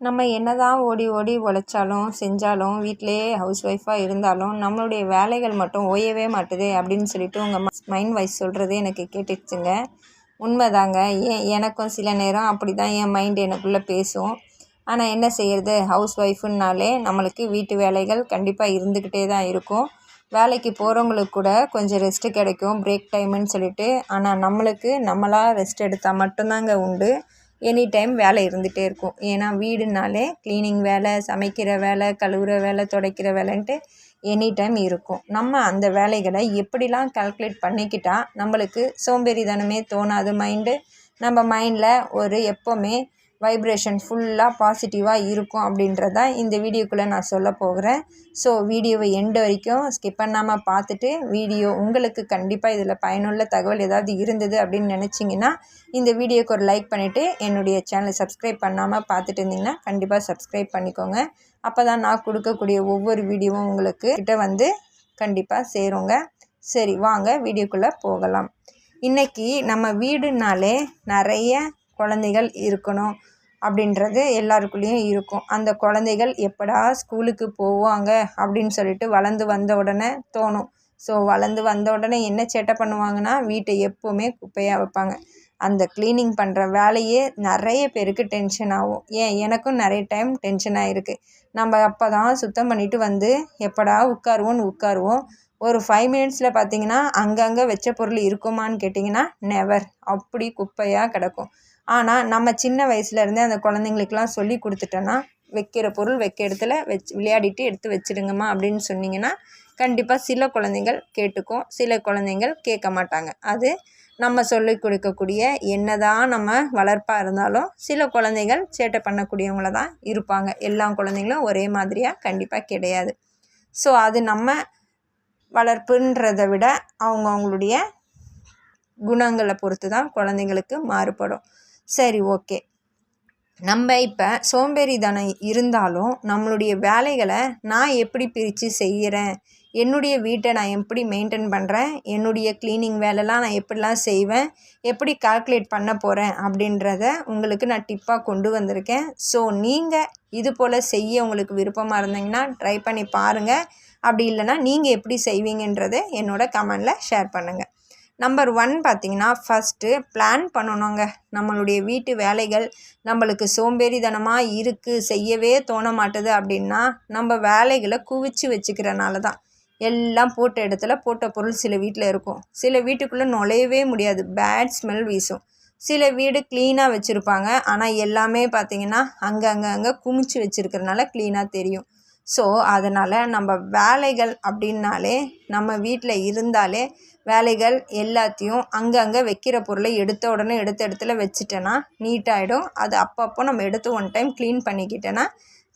நம்ம என்ன தான் ஓடி ஓடி உழைச்சாலும் செஞ்சாலும் வீட்டிலேயே ஹவுஸ் ஒய்ஃபாக இருந்தாலும் நம்மளுடைய வேலைகள் மட்டும் ஓயவே மாட்டுதே அப்படின்னு சொல்லிட்டு உங்கள் மைண்ட் வாய்ஸ் சொல்கிறது எனக்கு கேட்டுச்சுங்க உண்மைதாங்க. ஏன் எனக்கும் சில நேரம் அப்படி தான் என் மைண்ட் எனக்குள்ளே பேசும். ஆனால் என்ன செய்கிறது ஹவுஸ் ஒய்ஃபுன்னாலே நம்மளுக்கு வீட்டு வேலைகள் கண்டிப்பாக இருந்துக்கிட்டே தான் இருக்கும். வேலைக்கு போகிறவங்களுக்கு கூட கொஞ்சம் ரெஸ்ட்டு கிடைக்கும் பிரேக் டைமுன்னு சொல்லிட்டு. ஆனால் நம்மளுக்கு நம்மளாக ரெஸ்ட் எடுத்தால் மட்டும்தாங்க உண்டு. எனி டைம் வேலை இருந்துகிட்டே இருக்கும். ஏன்னா வீடுனாலே க்ளீனிங் வேலை சமைக்கிற வேலை கழுவுற வேலை துடைக்கிற வேலைன்ட்டு எனி டைம் இருக்கும். நம்ம அந்த வேலைகளை எப்படிலாம் கால்குலேட் பண்ணிக்கிட்டால் நம்மளுக்கு சோம்பேறித்தனமே தோணாது. மைண்டு நம்ம மைண்டில் ஒரு எப்போவுமே வைப்ரேஷன் ஃபுல்லாக பாசிட்டிவாக இருக்கும் அப்படின்றத இந்த வீடியோக்குள்ளே நான் சொல்ல போகிறேன். ஸோ வீடியோவை எண்டு வரைக்கும் ஸ்கிப் பண்ணாமல் பார்த்துட்டு வீடியோ உங்களுக்கு கண்டிப்பாக இதில் பயனுள்ள தகவல் ஏதாவது இருந்தது அப்படின்னு நினச்சிங்கன்னா இந்த வீடியோக்கு ஒரு லைக் பண்ணிவிட்டு என்னுடைய சேனலை சப்ஸ்கிரைப் பண்ணாமல் பார்த்துட்டு இருந்தீங்கன்னா கண்டிப்பாக சப்ஸ்கிரைப் பண்ணிக்கோங்க. அப்போ தான் நான் கொடுக்கக்கூடிய ஒவ்வொரு வீடியோவும் உங்களுக்கு கிட்ட வந்து கண்டிப்பாக சேருங்க. சரி வாங்க வீடியோக்குள்ளே போகலாம். இன்றைக்கி நம்ம வீடுனாலே நிறைய குழந்தைகள் இருக்கணும் அப்படின்றது எல்லாருக்குள்ளேயும் இருக்கும். அந்த குழந்தைகள் எப்படா ஸ்கூலுக்கு போவாங்க அப்படின்னு சொல்லிட்டு வளர்ந்து வந்த உடனே தோணும். ஸோ வளர்ந்து வந்த உடனே என்ன சேட்டை பண்ணுவாங்கன்னா வீட்டை எப்போவுமே குப்பையாக வைப்பாங்க. அந்த க்ளீனிங் பண்ணுற வேலையே நிறைய பேருக்கு டென்ஷன் ஆகும். ஏன்? எனக்கும் நிறைய டைம் டென்ஷன் ஆகிருக்கு நம்ம அப்போ தான் சுத்தம் பண்ணிவிட்டு வந்து எப்படா உட்காருவோன்னு உட்காருவோம். ஒரு ஃபைவ் மினிட்ஸில் பார்த்தீங்கன்னா அங்கங்கே வச்ச பொருள் இருக்குமான்னு கேட்டிங்கன்னா நெவர் அப்படி குப்பையாக கிடக்கும். ஆனால் நம்ம சின்ன வயசுலேருந்தே அந்த குழந்தைங்களுக்குலாம் சொல்லி கொடுத்துட்டோன்னா வைக்கிற பொருள் வைக்க இடத்துல வச்சு விளையாடிட்டு எடுத்து வச்சுடுங்கம்மா அப்படின்னு சொன்னிங்கன்னா கண்டிப்பாக சில குழந்தைங்கள் கேட்டுக்கும் சில குழந்தைங்கள் கேட்க மாட்டாங்க. அது நம்ம சொல்லி கொடுக்கக்கூடிய என்ன தான் நம்ம வளர்ப்பாக இருந்தாலும் சில குழந்தைகள் சேட்டை பண்ணக்கூடியவங்கள தான் இருப்பாங்க. எல்லா குழந்தைங்களும் ஒரே மாதிரியாக கண்டிப்பாக கிடையாது. ஸோ அது நம்ம வளர்ப்புன்றதை விட அவங்கவுங்களுடைய குணங்களை பொறுத்து தான் குழந்தைங்களுக்கு மாறுபடும். சரி ஓகே. நம்ம இப்போ சோம்பேறித்தனம் இருந்தாலும் நம்மளுடைய வேலைகளை நான் எப்படி பிரித்து செய்கிறேன் என்னுடைய வீட்டை நான் எப்படி மெயின்டைன் பண்ணுறேன் என்னுடைய க்ளீனிங் வேலைலாம் நான் எப்படிலாம் செய்வேன்? எப்படி கால்குலேட் பண்ண போகிறேன் அப்படின்றத உங்களுக்கு நான் டிப்பாக கொண்டு வந்திருக்கேன். ஸோ நீங்கள் இது போல் செய்ய உங்களுக்கு விருப்பமாக இருந்தீங்கன்னா ட்ரை பண்ணி பாருங்கள் அப்படி இல்லைனா நீங்கள் எப்படி செய்வீங்கன்றதை என்னோடய கமெண்டில் ஷேர் பண்ணுங்கள் நம்பர் ஒன் பார்த்திங்கன்னா ஃபஸ்ட்டு பிளான் பண்ணணுங்க. நம்மளுடைய வீட்டு வேலைகள் நம்மளுக்கு சோம்பேறித்தனமாக இருக்குது செய்யவே தோண மாட்டுது அப்படின்னா நம்ம வேலைகளை குவிச்சு வச்சுக்கிறனால தான் எல்லாம் போட்ட இடத்துல போட்ட பொருள் சில வீட்டில் இருக்கும். சில வீட்டுக்குள்ளே நுழையவே முடியாது. பேட் ஸ்மெல் வீசும். சில வீடு க்ளீனாக வச்சுருப்பாங்க. ஆனால் எல்லாமே பார்த்திங்கன்னா அங்கே அங்கே அங்கே குமிச்சு வச்சுருக்கிறனால க்ளீனாக தெரியும். ஸோ அதனால் நம்ம வேலைகள் அப்படின்னாலே நம்ம வீட்டில் இருந்தாலே வேலைகள் எல்லாத்தையும் அங்கங்கே வைக்கிற பொருளை எடுத்த உடனே எடுத்த இடத்துல வச்சுட்டேன்னா நீட்டாகிடும் அது அப்பப்போ நம்ம எடுத்து ஒன் டைம் க்ளீன் பண்ணிக்கிட்டேன்னா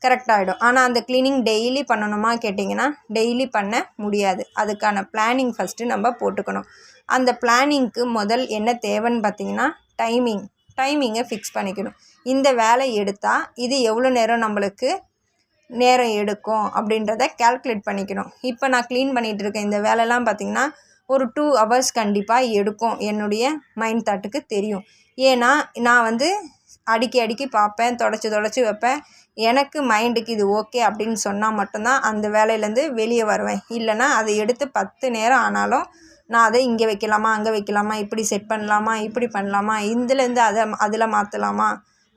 கரெக்டாகிடும் ஆனால் அந்த க்ளீனிங் டெய்லி பண்ணணுமா கேட்டிங்கன்னா டெய்லி பண்ண முடியாது. அதுக்கான பிளானிங் ஃபஸ்ட்டு நம்ம போட்டுக்கணும். அந்த பிளானிங்க்கு முதல் என்ன தேவைன்னு பார்த்தீங்கன்னா டைமிங் டைமிங்கை ஃபிக்ஸ் பண்ணிக்கணும். இந்த வேலை எடுத்தால் இது எவ்வளோ நேரம் நம்மளுக்கு நேரம் எடுக்கும் அப்படின்றத கேல்குலேட் பண்ணிக்கணும். இப்போ நான் க்ளீன் பண்ணிகிட்டு இருக்கேன். இந்த வேலைலாம் பார்த்திங்கன்னா ஒரு டூ ஹவர்ஸ் கண்டிப்பாக எடுக்கும். என்னுடைய மைண்ட் தாட்டுக்கு தெரியும். ஏன்னா நான் வந்து அடிக்கி அடிக்கி பார்ப்பேன் தொடச்சி தொடச்சி வைப்பேன். எனக்கு மைண்டுக்கு இது ஓகே அப்படின்னு சொன்னால் மட்டும்தான் அந்த வேலையிலேருந்து வெளியே வருவேன். இல்லைனா அதை எடுத்து பத்து நேரம் ஆனாலும் நான் அதை இங்கே வைக்கலாமா அங்கே வைக்கலாமா இப்படி செட் பண்ணலாமா இப்படி பண்ணலாமா இதுலேருந்து அதை அதில் மாற்றலாமா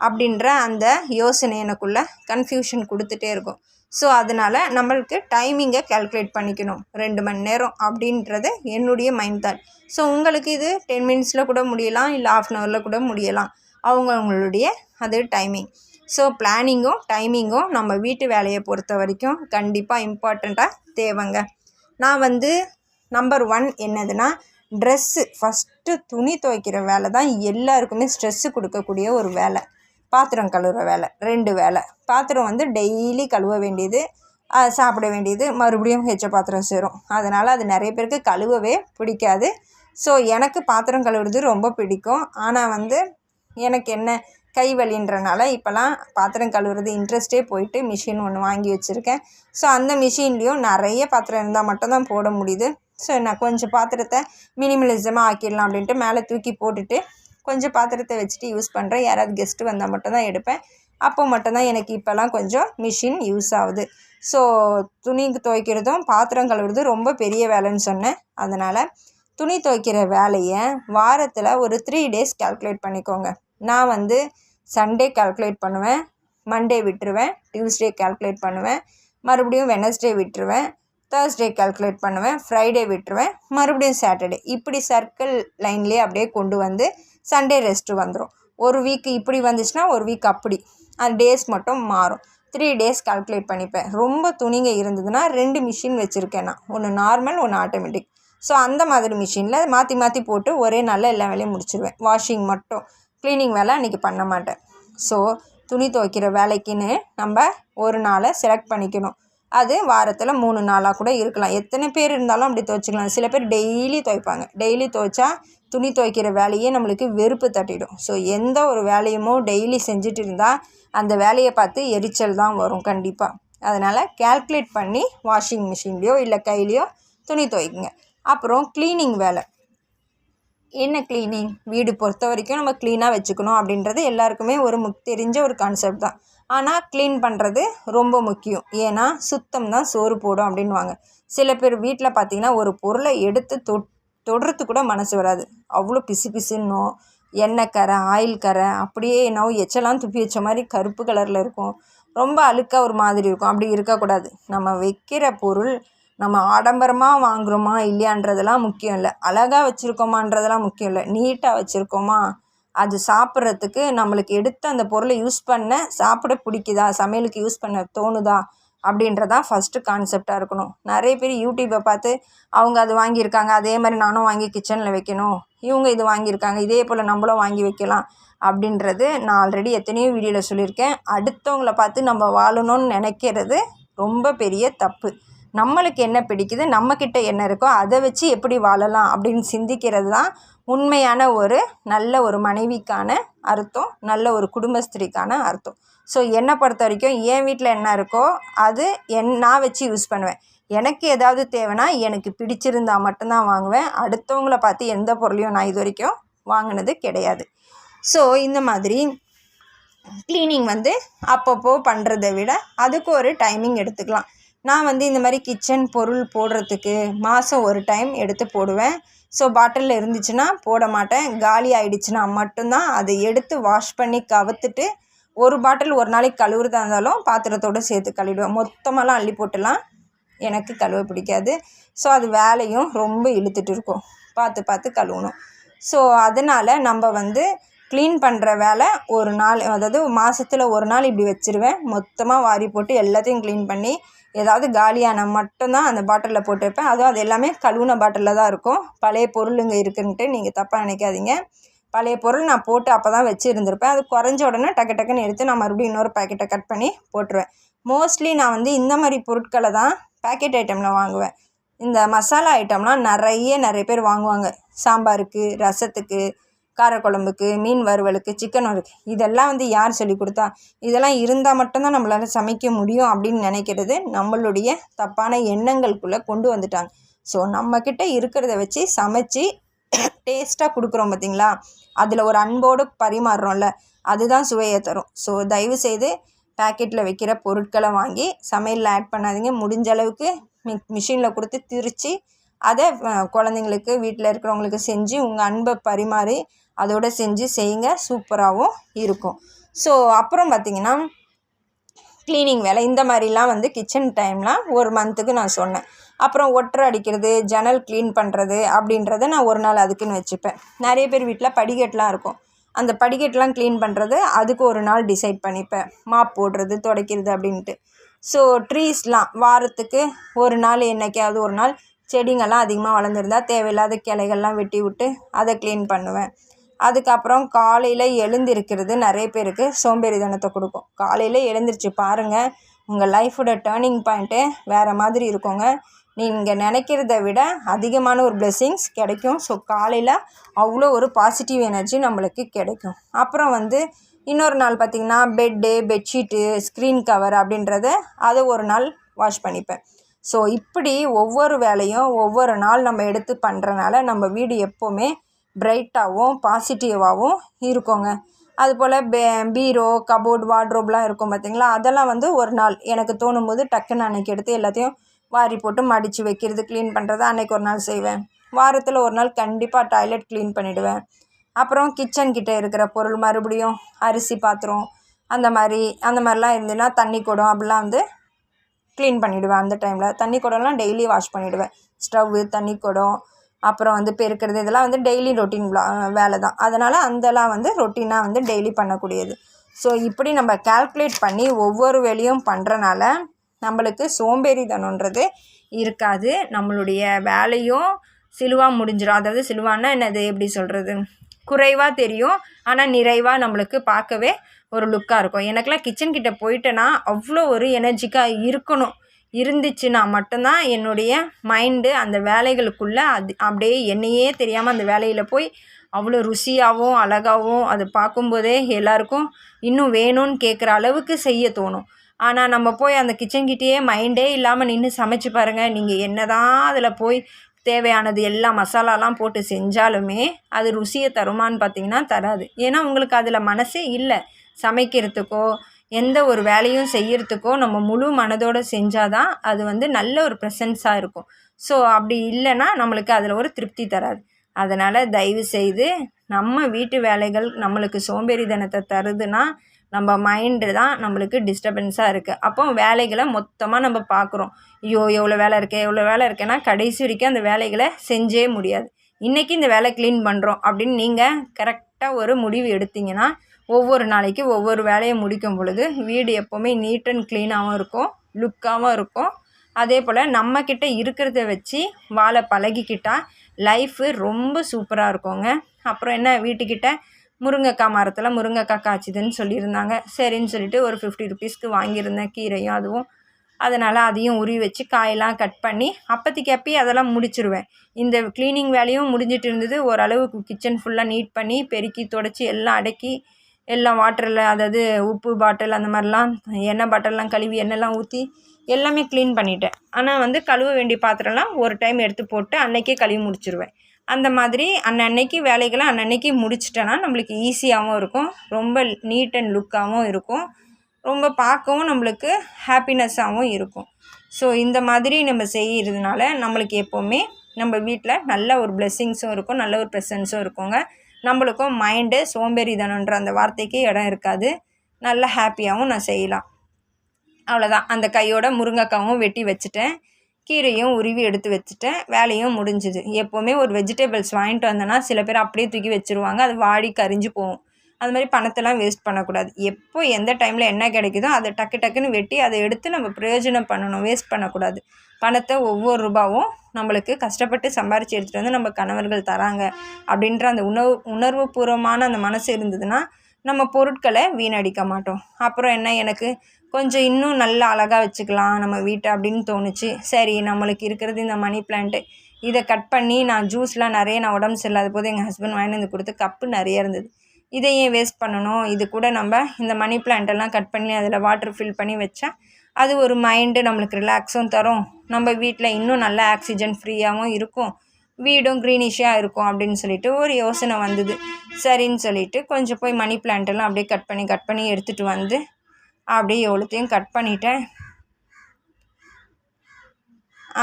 அப்படின்ற அந்த யோசனை எனக்குள்ளே கன்ஃபியூஷன் கொடுத்துட்டே இருக்கும். ஸோ அதனால் நம்மளுக்கு டைமிங்கை கேல்குலேட் பண்ணிக்கணும். ரெண்டு மணி நேரம் அப்படின்றது என்னுடைய மைண்ட் தாட் ஸோ உங்களுக்கு இது டென் மினிட்ஸில் கூட முடியலாம் இல்லை ஆஃப் அன் ஹவரில் கூட முடியலாம். அவங்கவுங்களுடைய அது டைமிங் ஸோ பிளானிங்கும் டைமிங்கும் நம்ம வீட்டு வேலையை பொறுத்த வரைக்கும் கண்டிப்பாக இம்பார்ட்டண்ட்டாக தேவைங்க. நான் வந்து நம்பர் ஒன் என்னதுன்னா ட்ரெஸ்ஸு ஃபஸ்ட்டு துணி துவைக்கிற வேலை தான் எல்லாருக்குமே ஸ்ட்ரெஸ்ஸு கொடுக்கக்கூடிய ஒரு வேலை. பாத்திரம் கழுவுற வேலை ரெண்டு வேலை. பாத்திரம் வந்து டெய்லி கழுவ வேண்டியது சாப்பிட வேண்டியது மறுபடியும் ஹெச்ச பாத்திரம் சேரும். அதனால் அது நிறைய பேருக்கு கழுவவே பிடிக்காது. ஸோ எனக்கு பாத்திரம் கழுவுறது ரொம்ப பிடிக்கும். ஆனால் வந்து எனக்கு என்ன கை வலின்றனால இப்போலாம் பாத்திரம் கழுவுறது இன்ட்ரெஸ்ட்டே போயிட்டு மிஷின் ஒன்று வாங்கி வச்சுருக்கேன். ஸோ அந்த மிஷின்லேயும் நிறைய பாத்திரம் இருந்தால் மட்டும்தான் போட முடியுது. ஸோ நான் கொஞ்சம் பாத்திரத்தை மினிமலிசமாக ஆக்கிடலாம் அப்படின்ட்டு மேலே தூக்கி போட்டுட்டு கொஞ்சம் பாத்திரத்தை வச்சுட்டு யூஸ் பண்ணுறேன் யாராவது கெஸ்ட்டு வந்தால் மட்டும்தான் எடுப்பேன். அப்போ மட்டும்தான் எனக்கு இப்போல்லாம் கொஞ்சம் மிஷின் யூஸ் ஆகுது. ஸோ துணி துவைக்கிறதும் பாத்திரம் கழுவுறது ரொம்ப பெரிய வேலைன்னு சொன்னேன். அதனால் துணி துவைக்கிற வேலையை வாரத்தில் ஒரு த்ரீ டேஸ் கால்குலேட் பண்ணிக்கோங்க. நான் வந்து சண்டே கால்குலேட் பண்ணுவேன். மண்டே விட்டுருவேன். டியூஸ்டே கால்குலேட் பண்ணுவேன். மறுபடியும் வெனஸ்டே விட்டுருவேன். தேர்ஸ்டே கால்குலேட் பண்ணுவேன் ஃப்ரைடே விட்டுருவேன் மறுபடியும் சாட்டர்டே இப்படி சர்க்கிள் லைன்லேயே அப்படியே கொண்டு வந்து சண்டே ரெஸ்ட்டு வந்துடும் ஒரு வீக் இப்படி வந்துச்சுன்னா ஒரு வீக் அப்படி. அந்த டேஸ் மட்டும் மாறும். த்ரீ டேஸ் கால்குலேட் பண்ணிப்பேன். ரொம்ப துணிங்க இருந்ததுன்னா ரெண்டு மிஷின் வச்சுருக்கேன் நான். ஒன்று நார்மல் ஒன்று ஆட்டோமேட்டிக் ஸோ அந்த மாதிரி மிஷினில் மாற்றி மாற்றி போட்டு ஒரே நாளில் எல்லா வேலையும் முடிச்சிடுவேன் வாஷிங் மட்டும். க்ளீனிங் வேலை அன்றைக்கி பண்ண மாட்டேன். ஸோ துணி துவைக்கிற வேலைக்குன்னு நம்ம ஒரு நாளை செலக்ட் பண்ணிக்கணும். அது வாரத்தில் மூணு நாளாக கூட இருக்கலாம். எத்தனை பேர் இருந்தாலும் அப்படி துவைச்சிக்கலாம். சில பேர் டெய்லி துவைப்பாங்க. டெய்லி துவைச்சா துணி துவைக்கிற வேலையே நம்மளுக்கு வெறுப்பு தட்டிடும். ஸோ எந்த ஒரு வேலையுமோ டெய்லி செஞ்சுட்டு இருந்தால் அந்த வேலையை பார்த்து எரிச்சல் தான் வரும் கண்டிப்பாக அதனால் கேல்குலேட் பண்ணி வாஷிங் மிஷின்லேயோ இல்லை கையிலையோ துணி துவைக்குங்க. அப்புறம் க்ளீனிங் வேலை. என்ன க்ளீனிங் வீடு பொறுத்த வரைக்கும் நம்ம க்ளீனாக வச்சுக்கணும் அப்படின்றது எல்லாருக்குமே ஒரு முக் தெரிஞ்ச ஒரு கான்செப்ட் தான். ஆனால் க்ளீன் பண்ணுறது ரொம்ப முக்கியம். ஏன்னா சுத்தம் தான் சோறு போடும் அப்படின்வாங்க சில பேர் வீட்டில் பார்த்தீங்கன்னா ஒரு பொருளை எடுத்து தொட் தொடுறதுக்கு கூட மனசு வராது. அவ்வளோ பிசு பிசுன்னும் எண்ணெய் கரை ஆயில் கரை அப்படியே என்னவோ எச்சலாம் துப்பி வச்ச மாதிரி கருப்பு கலரில் இருக்கும். ரொம்ப அழுக்காக ஒரு மாதிரி இருக்கும். அப்படி இருக்கக்கூடாது. நம்ம வைக்கிற பொருள் நம்ம ஆடம்பரமாக வாங்குகிறோமா இல்லையான்றதெல்லாம் முக்கியம் இல்லை. அழகாக வச்சுருக்கோமான்றதெல்லாம் முக்கியம் இல்லை. நீட்டாக வச்சுருக்கோமா? அது சாப்பிட்றதுக்கு நம்மளுக்கு எடுத்து அந்த பொருளை யூஸ் பண்ண சாப்பிட பிடிக்குதா? சமையலுக்கு யூஸ் பண்ண தோணுதா? அப்படின்றதான் ஃபஸ்ட்டு கான்செப்டாக இருக்கணும். நிறைய பேர் யூடியூப்பை பார்த்து அவங்க அது வாங்கியிருக்காங்க. அதே மாதிரி நானும் வாங்கி கிச்சனில் வைக்கணும். இவங்க இது வாங்கியிருக்காங்க. இதே போல் நம்மளும் வாங்கி வைக்கலாம். அப்படின்றது நான் ஆல்ரெடி எத்தனையோ வீடியோவில் சொல்லியிருக்கேன். அடுத்தவங்கள பார்த்து நம்ம வாழணும்னு நினைக்கிறது ரொம்ப பெரிய தப்பு. நம்மளுக்கு என்ன பிடிக்குது நம்மக்கிட்ட என்ன இருக்கோ அதை வச்சு எப்படி வாழலாம் அப்படின்னு சிந்திக்கிறது தான் உண்மையான ஒரு நல்ல ஒரு மனைவிக்கான அர்த்தம் நல்ல ஒரு குடும்பஸ்திரிக்கான அர்த்தம். ஸோ என்னை பொறுத்த வரைக்கும் என் வீட்டில் என்ன இருக்கோ அது என் நான் வச்சு யூஸ் பண்ணுவேன். எனக்கு ஏதாவது தேவைன்னா எனக்கு பிடிச்சிருந்தால் மட்டும்தான் வாங்குவேன். அடுத்தவங்கள பார்த்து எந்த பொருளையும் நான் இது வரைக்கும் வாங்கினது கிடையாது. ஸோ இந்த மாதிரி க்ளீனிங் வந்து அப்பப்போ பண்ணுறத விட அதுக்கு ஒரு டைமிங் எடுத்துக்கலாம். நான் வந்து இந்த மாதிரி கிச்சன் பொருள் போடுறதுக்கு மாதம் ஒரு டைம் எடுத்து போடுவேன். ஸோ பாட்டிலில் இருந்துச்சுன்னா போட மாட்டேன். காலி ஆகிடுச்சுன்னா மட்டும்தான். அதை எடுத்து வாஷ் பண்ணி கவுத்துட்டு ஒரு பாட்டில் ஒரு நாளைக்கு கழுவுறதா இருந்தாலும் பாத்திரத்தோடு சேர்த்து கழுவிடுவேன். மொத்தமெல்லாம் அள்ளி போட்டுலாம் எனக்கு கழுவ பிடிக்காது. ஸோ அது வேலையும் ரொம்ப இழுத்துட்டு இருக்கும். பார்த்து பார்த்து கழுவணும். ஸோ அதனால் நம்ம வந்து க்ளீன் பண்ணுற வேலை ஒரு நாள் அதாவது மாதத்துல ஒரு நாள் இப்படி வச்சுருவேன். மொத்தமாக வாரி போட்டு எல்லாத்தையும் க்ளீன் பண்ணி ஏதாவது காலியான மட்டும்தான் அந்த பாட்டிலில் போட்டு வைப்பேன். அதுவும் அது எல்லாமே கழுவுன பாட்டிலில் தான் இருக்கும். பழைய பொருளுங்க இருக்குன்ட்டு நீங்கள் தப்பாக நினைக்காதீங்க. பழைய பொருள் நான் போட்டு அப்போ தான் வச்சுருந்துருப்பேன். அது குறைஞ்ச உடனே டக்கு டக்குன்னு எடுத்து நான் மறுபடியும் இன்னொரு பேக்கெட்டை கட் பண்ணி போட்டுருவேன். மோஸ்ட்லி நான் வந்து இந்த மாதிரி பொருட்களை தான் பேக்கெட் ஐட்டமில் வாங்குவேன். இந்த மசாலா ஐட்டம்லாம் நிறைய நிறைய பேர் வாங்குவாங்க. சாம்பாருக்கு ரசத்துக்கு காரக்குழம்புக்கு மீன் வறுவலுக்கு சிக்கன் வறுக்கு இதெல்லாம் வந்து யார் சொல்லி கொடுத்தா? இதெல்லாம் இருந்தால் மட்டும்தான் நம்மளால் சமைக்க முடியும் அப்படின்னு நினைக்கிறது நம்மளுடைய தப்பான எண்ணங்களுக்குள்ளே கொண்டு வந்துட்டாங்க. ஸோ நம்மக்கிட்ட இருக்கிறத வச்சு சமைச்சு டேஸ்ட்டாக கொடுக்குறோம் பார்த்திங்களா அதில் ஒரு அன்போடு பரிமாறுறோம்ல அதுதான் சுவையை தரும். ஸோ தயவுசெய்து பேக்கெட்டில் வைக்கிற பொருட்களை வாங்கி சமையலில் ஆட் பண்ணாதீங்க. முடிஞ்ச அளவுக்கு மி மிஷினில் கொடுத்து திரித்து அதை குழந்தைங்களுக்கு வீட்டில் இருக்கிறவங்களுக்கு செஞ்சு உங்கள் அன்பை பரிமாறி அதோடு செஞ்சு செய்யுங்க சூப்பராகவும் இருக்கும். ஸோ அப்புறம் பார்த்திங்கன்னா க்ளீனிங் வேலை இந்த மாதிரிலாம் வந்து கிச்சன் டைம்லாம் ஒரு மந்த்துக்கு நான் சொன்னேன். அப்புறம் ஒட்டரை அடிக்கிறது ஜன்னல் க்ளீன் பண்ணுறது அப்படின்றத நான் ஒரு நாள் அதுக்குன்னு வச்சுப்பேன். நிறைய பேர் வீட்டில் படிக்கட்டெலாம் இருக்கும். அந்த படிக்கட்டெலாம் க்ளீன் பண்ணுறது அதுக்கு ஒரு நாள் டிசைட் பண்ணிப்பேன். மாப் போடுறது துடைக்கிறது அப்படின்ட்டு. ஸோ ட்ரீஸ்லாம் வாரத்துக்கு ஒரு நாள் என்றைக்காவது ஒரு நாள் செடிங்கள்லாம் அதிகமாக வளர்ந்துருந்தா தேவையில்லாத கிளைகள்லாம் வெட்டி விட்டு அதை க்ளீன் பண்ணுவேன். அதுக்கப்புறம் காலையில் எழுந்திருக்கிறது நிறைய பேருக்கு சோம்பேறித்தனத்தை கொடுக்கும். காலையில் எழுந்திரிச்சு பாருங்கள் உங்கள் லைஃபோட டேர்னிங் பாயிண்ட்டு வேறு மாதிரி இருக்குங்க. நீங்கள் நினைக்கிறத விட அதிகமான ஒரு பிளெஸ்ஸிங்ஸ் கிடைக்கும். ஸோ காலையில் அவ்வளோ ஒரு பாசிட்டிவ் எனர்ஜி நம்மளுக்கு கிடைக்கும். அப்புறம் வந்து இன்னொரு நாள் பார்த்திங்கன்னா பெட்டு பெட்ஷீட்டு ஸ்க்ரீன் கவர் அப்படின்றத அதை ஒரு நாள் வாஷ் பண்ணிப்பேன். ஸோ இப்படி ஒவ்வொரு வேலையும் ஒவ்வொரு நாள் நம்ம எடுத்து பண்ணுறனால நம்ம வீடு எப்போவுமே பிரைட்டாகவும் பாசிட்டிவாகவும் இருக்குங்க. அதுபோல் பே பீரோ கபோர்டு வார்ட்ரோப்லாம் இருக்கும் பார்த்தீங்களா அதெல்லாம் வந்து ஒரு நாள். எனக்கு தோணும் போது டக்குன்னு அன்றைக்கி எடுத்து எல்லாத்தையும் வாரி போட்டு மடித்து வைக்கிறது க்ளீன் பண்ணுறது அன்றைக்கி ஒரு நாள் செய்வேன். வாரத்தில் ஒரு நாள் கண்டிப்பாக டாய்லெட் க்ளீன் பண்ணிவிடுவேன் அப்புறம் கிச்சன் கிட்டே இருக்கிற பொருள் மறுபடியும் அரிசி பாத்திரம் அந்த மாதிரி அந்த மாதிரிலாம் இருந்ததுன்னா தண்ணி குடம் அப்படிலாம் வந்து க்ளீன் பண்ணிவிடுவேன் அந்த டைமில் தண்ணி குடம்லாம் டெய்லி வாஷ் பண்ணிவிடுவேன் ஸ்டவ்வு தண்ணி குடம் அப்புறம் வந்து பெருக்கிறது இதெல்லாம் வந்து டெய்லி ரொட்டீன் வேலை தான் அதனால் அந்தலாம் வந்து ரொட்டீனாக வந்து டெய்லி பண்ணக்கூடியது. ஸோ இப்படி நம்ம கால்குலேட் பண்ணி ஒவ்வொரு வேலையும் பண்ணுறனால நம்மளுக்கு சோம்பேறிதனன்றது இருக்காது. நம்மளுடைய வேலையும் சிலுவாக முடிஞ்சிடும் அதாவது சிலுவான்னா என்னது? எப்படி சொல்கிறது குறைவாக தெரியும். ஆனால் நிறைவாக நம்மளுக்கு பார்க்கவே ஒரு லுக்காக இருக்கும். எனக்கெலாம் கிச்சன் கிட்டே போயிட்டேன்னா அவ்வளோ ஒரு எனர்ஜிக்காக இருக்கணும். இருந்துச்சுன்னா மட்டும்தான் என்னுடைய மைண்டு அந்த வேலைகளுக்குள்ளே அது அப்படியே என்னையே தெரியாமல் அந்த வேலையில் போய் அவ்வளோ ருசியாகவும் அழகாகவும் அது பார்க்கும்போதே எல்லாருக்கும் இன்னும் வேணும்னு கேட்குற அளவுக்கு செய்ய தோணும். ஆனால் நம்ம போய் அந்த கிச்சன்கிட்டேயே மைண்டே இல்லாமல் நின்று சமைச்சு பாருங்கள் நீங்கள் என்ன தான் அதில் போய் தேவையானது எல்லா மசாலாலாம் போட்டு செஞ்சாலுமே அது ருசியை தருமான்னு பார்த்தீங்கன்னா தராது. ஏன்னா உங்களுக்கு அதில் மனசே இல்லை. சமைக்கிறதுக்கோ எந்த ஒரு வேலையும் செய்கிறதுக்கோ நம்ம முழு மனதோடு செஞ்சால் தான் அது வந்து நல்ல ஒரு ப்ரெசன்ஸாக இருக்கும். ஸோ அப்படி இல்லைன்னா நம்மளுக்கு அதில் ஒரு திருப்தி தராது. அதனால் தயவு செய்து நம்ம வீட்டு வேலைகள் நம்மளுக்கு சோம்பேறித்தனத்தை தருதுன்னா நம்ம மைண்டு தான் நம்மளுக்கு டிஸ்டர்பன்ஸாக இருக்குது அப்போ வேலைகளை மொத்தமாக நம்ம பார்க்குறோம் ஐயோ எவ்வளோ வேலை இருக்கே எவ்வளோ வேலை இருக்கேன்னா கடைசி வரைக்கும் அந்த வேலைகளை செஞ்சே முடியாது. இன்றைக்கி இந்த வேலை க்ளீன் பண்ணுறோம் அப்படின்னு நீங்கள் கரெக்டாக ஒரு முடிவு எடுத்திங்கன்னா ஒவ்வொரு நாளைக்கு ஒவ்வொரு வேலையை முடிக்கும் பொழுது வீடு எப்போவுமே நீட் அண்ட் க்ளீனாகவும் இருக்கும் லுக்காகவும் இருக்கும். அதே போல் நம்மக்கிட்ட இருக்கிறத வச்சு வாழ பழகிக்கிட்டால் லைஃபு ரொம்ப சூப்பராக இருக்குங்க. அப்புறம் என்ன வீட்டுக்கிட்ட? முருங்கைக்காய் மரத்தில் முருங்கைக்காய் காய்ச்சிதுன்னு சொல்லியிருந்தாங்க. சரின்னு சொல்லிட்டு ஒரு ஃபிஃப்டி ருபீஸ்க்கு வாங்கியிருந்தேன் கீரையும் அதுவும். அதனால் அதையும் உருவி வச்சு காயெல்லாம் கட் பண்ணி அப்போதைக்கு அப்பயே அதெல்லாம் முடிச்சிருவேன். இந்த க்ளீனிங் வேலையும் முடிஞ்சிட்டு இருந்தது. ஓரளவுக்கு கிச்சன் ஃபுல்லாக நீட் பண்ணி பெருக்கி தொடச்சி எல்லாம் அடக்கி எல்லாம் வாட்டரில் அதாவது உப்பு பாட்டில் அந்த மாதிரிலாம் எண்ணெய் பாட்டிலெலாம் கழுவி எண்ணெய்லாம் ஊற்றி எல்லாமே க்ளீன் பண்ணிட்டேன். ஆனால் வந்து கழுவ வேண்டிய பாத்திரம்லாம் ஒரு டைம் எடுத்து போட்டு அன்றைக்கே கழுவி முடிச்சிருவேன். அந்த மாதிரி அன்னன்னைக்கு வேலைகளை அன்னன்னைக்கு முடிச்சிட்டேன்னா நம்மளுக்கு ஈஸியாகவும் இருக்கும். ரொம்ப நீட் அண்ட் லுக்காகவும் இருக்கும். ரொம்ப பார்க்கவும் நம்மளுக்கு ஹாப்பினஸ்ஸாகவும் இருக்கும். ஸோ இந்த மாதிரி நம்ம செய்கிறதுனால நம்மளுக்கு எப்போவுமே நம்ம வீட்டில் நல்ல ஒரு பிளெஸ்ஸிங்ஸும் இருக்கும் நல்ல ஒரு ப்ரெசன்ஸும் இருக்குங்க. நம்மளுக்கும் மைண்டு சோம்பேறிதனன்ற அந்த வார்த்தைக்கு இடம் இருக்காது. நல்ல ஹாப்பியாகவும் நான் செய்யலாம். அவ்வளோதான் அந்த கையோட முருங்கைக்காவும் வெட்டி வச்சுட்டேன். கீரையும் உருவி எடுத்து வச்சுட்டேன். வேலையும் முடிஞ்சுது. எப்போவுமே ஒரு வெஜிடபிள்ஸ் வாங்கிட்டு வந்தேன்னா சில பேர் அப்படியே தூக்கி வச்சுருவாங்க. அது வாடி கரிஞ்சு போகும். அது மாதிரி பணத்தெல்லாம் வேஸ்ட் பண்ணக்கூடாது. எப்போ எந்த டைமில் என்ன கிடைக்குதோ அதை டக்கு டக்குன்னு வெட்டி அதை எடுத்து நம்ம பிரயோஜனம் பண்ணணும். வேஸ்ட் பண்ணக்கூடாது. பணத்தை ஒவ்வொரு ரூபாவும் நம்மளுக்கு கஷ்டப்பட்டு சம்பாரித்து எடுத்துகிட்டு வந்து நம்ம கணவர்கள் தராங்க அப்படின்ற அந்த உணவு உணர்வு பூர்வமான அந்த மனசு இருந்ததுன்னா நம்ம பொருட்களை வீணடிக்க மாட்டோம். அப்புறம் என்ன எனக்கு? கொஞ்சம் இன்னும் நல்லா அழகாக வச்சுக்கலாம் நம்ம வீட்டை அப்படின்னு தோணுச்சு. சரி நம்மளுக்கு இருக்கிறது இந்த மணி பிளான்ட்டு இதை கட் பண்ணி நான் ஜூஸ்லாம் நிறைய நான் உடம்பு சரியில்லாத போது எங்கள் ஹஸ்பண்ட் வாங்கி வந்து கொடுத்து கப்பு நிறைய இருந்தது. இதை ஏன் வேஸ்ட் பண்ணணும். இது கூட நம்ம இந்த மணி பிளான்ட்டெல்லாம் கட் பண்ணி அதில் வாட்டர் ஃபில் பண்ணி வச்சா அது ஒரு மைண்டு நம்மளுக்கு ரிலாக்ஸும் தரும். நம்ம வீட்டில் இன்னும் நல்ல ஆக்சிஜன் ஃப்ரீயாகவும் இருக்கும். வீடும் க்ரீனிஷாக இருக்கும் அப்படின்னு சொல்லிட்டு ஒரு யோசனை வந்தது. சரின்னு சொல்லிட்டு கொஞ்சம் போய் மணி பிளான்ட்டெல்லாம் அப்படியே கட் பண்ணி கட் பண்ணி எடுத்துகிட்டு வந்து அப்படியே எவ்வளோத்தையும் கட் பண்ணிட்டேன்.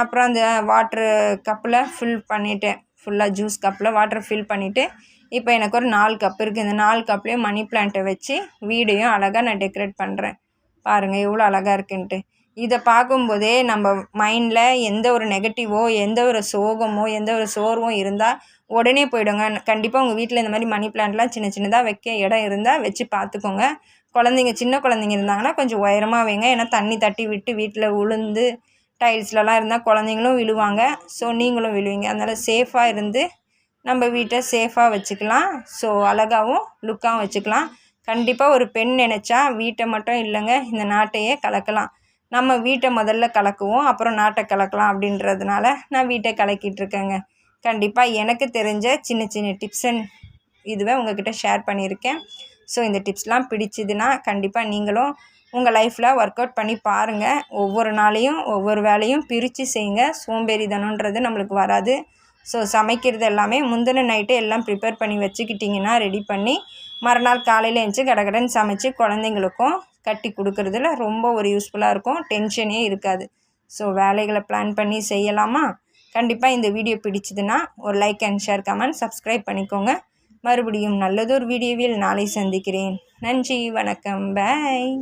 அப்புறம் அந்த வாட்ரு கப்பில் ஃபில் பண்ணிவிட்டேன் ஃபுல்லாக ஜூஸ் கப்பில் வாட்டர் ஃபில் பண்ணிவிட்டு இப்போ எனக்கு ஒரு நாலு கப் இருக்குது இந்த நாலு கப்லேயும் மணி பிளான்ட்டை வச்சு வீடையும் அழகாக நான் டெக்கரேட் பண்ணுறேன் பாருங்கள் எவ்வளோ அழகாக இருக்குன்ட்டு. இதை பார்க்கும்போதே நம்ம மைண்டில் எந்த ஒரு நெகட்டிவோ எந்த ஒரு சோகமோ எந்த ஒரு சோர்வும் இருந்தால் உடனே போயிடுங்க. கண்டிப்பாக உங்கள் வீட்டில் இந்த மாதிரி மணி பிளான்ட்லாம் சின்ன சின்னதாக வைக்க இடம் இருந்தால் வச்சு பார்த்துக்கோங்க. குழந்தைங்க சின்ன குழந்தைங்க இருந்தாங்கன்னா கொஞ்சம் உயரமாக வைங்க. ஏன்னா தண்ணி தட்டி விட்டு வீட்டில் உளுந்து டைல்ஸ்லலாம் இருந்தால் குழந்தைங்களும் விழுவாங்க. ஸோ நீங்களும் விழுவீங்க. அதனால் சேஃபாக இருந்து நம்ம வீட்டை சேஃபாக வச்சுக்கலாம். ஸோ அழகாகவும் லுக்காகவும் வச்சுக்கலாம். கண்டிப்பாக ஒரு பெண் நினச்சா வீட்டை மட்டும் இல்லைங்க இந்த நாட்டையே கலக்கலாம். நம்ம வீட்டை முதல்ல கலக்குவோம் அப்புறம் நாட்டை கலக்கலாம் அப்படின்றதுனால நான் வீட்டை கலக்கிட்டுருக்கேங்க கண்டிப்பாக எனக்கு தெரிஞ்ச சின்ன சின்ன டிப்ஸ் அண்ட் இதுவை உங்கள்கிட்ட ஷேர் பண்ணியிருக்கேன். ஸோ இந்த டிப்ஸ்லாம் பிடிச்சிதுன்னா கண்டிப்பாக நீங்களும் உங்கள் லைஃப்பில் ஒர்க் அவுட் பண்ணி பாருங்கள் ஒவ்வொரு நாளையும் ஒவ்வொரு வேலையும் பிரித்து செய்யுங்க. சோம்பேறிதனன்றது நம்மளுக்கு வராது. ஸோ சமைக்கிறது எல்லாமே முந்தின நைட்டே எல்லாம் ப்ரிப்பேர் பண்ணி வச்சுக்கிட்டிங்கன்னா ரெடி பண்ணி மறுநாள் காலையில் எழுந்துச்சி கடகடன்னு சமைச்சு குழந்தைங்களுக்கும் கட்டி கொடுக்குறதுல ரொம்ப ஒரு யூஸ்ஃபுல்லாக இருக்கும். டென்ஷனே இருக்காது. ஸோ வேலைகளை பிளான் பண்ணி செய்யலாமா? கண்டிப்பாக இந்த வீடியோ பிடிச்சதுன்னா ஒரு like and share comment subscribe பண்ணிக்கோங்க. மறுபடியும் நல்லதொரு வீடியோவில் நாளை சந்திக்கிறேன். நன்றி வணக்கம். பாய்